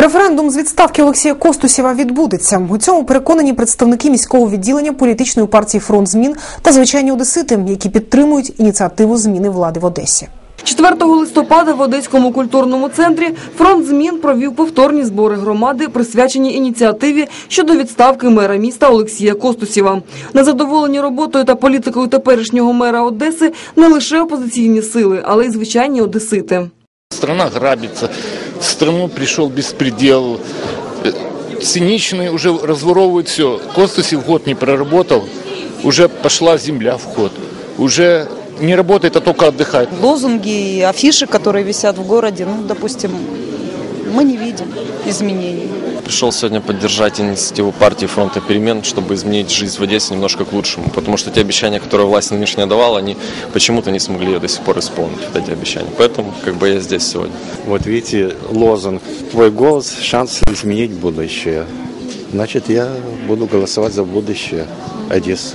Референдум з відставки Олексія Костусєва відбудеться. У цьому переконані представники міського відділення політичної партії Фронт змін та звичайні одесити, які підтримують ініціативу зміни влади в Одесі. 4 листопада в Одеському культурному центрі фронт змін провів повторні збори громади, присвячені ініціативі щодо відставки мера міста Олексія Костусєва. Незадоволені роботою та політикою теперішнього мера Одеси не лише опозиційні сили, але й звичайні одесити. Страна грабится, в страну пришел беспредел, э, циничный уже разворовывают все. Костусев год не проработал, уже пошла земля в ход, уже не работает, а только отдыхает. лозунги и афиши, которые висят в городе, ну, допустим, мы не видим изменений. Пришел сегодня поддержать инициативу партии фронта перемен, чтобы изменить жизнь в Одессе немножко к лучшему. Потому что те обещания, которые власть нынешняя давала, они почему-то не смогли до сих пор исполнить вот эти обещания. Поэтому как бы я здесь сегодня. Вот видите, лозунг «Твой голос – шанс изменить будущее». Значит, я буду голосовать за будущее Одессы.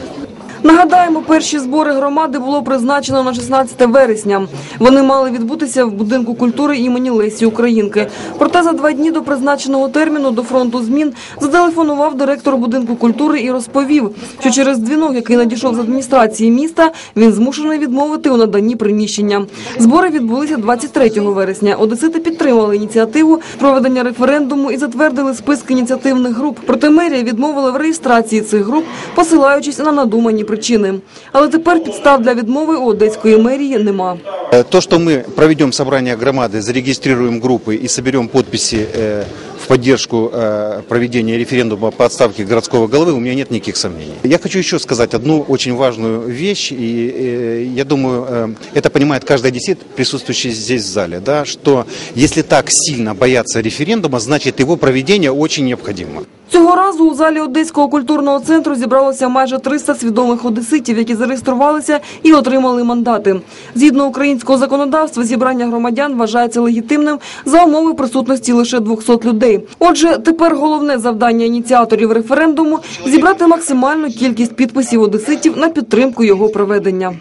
Нагадаємо, перші збори громади було призначено на 16 вересня. Вони мали відбутися в будинку культури імені Лесі Українки. Проте за два дні до призначеного терміну до фронту змін зателефонував директор будинку культури і розповів, що через дзвінок, який надійшов з адміністрації міста, він змушений відмовити у наданні приміщення. Збори відбулися 23 вересня. Одесити підтримали ініціативу проведення референдуму і затвердили списки ініціативних груп. Проте мерія відмовила в реєстрації цих груп, посилаючись на надумані причини. Але тепер підстав для відмови у одеської мерії нема. Э, То, что мы проведем собрание громады, зарегистрируем группы и соберем подписи э, в поддержку э, проведения референдума по отставке городского головы, у меня нет никаких сомнений. Я хочу еще сказать одну очень важную вещь, и э, я думаю, э, это понимает каждый одессит, присутствующий здесь в зале, да, что если так сильно боятся референдума, значит его проведение очень необходимо. Цього разу у залі Одеського культурного центру зібралося майже 300 свідомих одеситів, які зареєструвалися і отримали мандати. Згідно українського законодавства, зібрання громадян вважається легітимним за умови присутності лише 200 людей. Отже, тепер головне завдання ініціаторів референдуму зібрати максимальну кількість підписів одеситів на підтримку його проведення.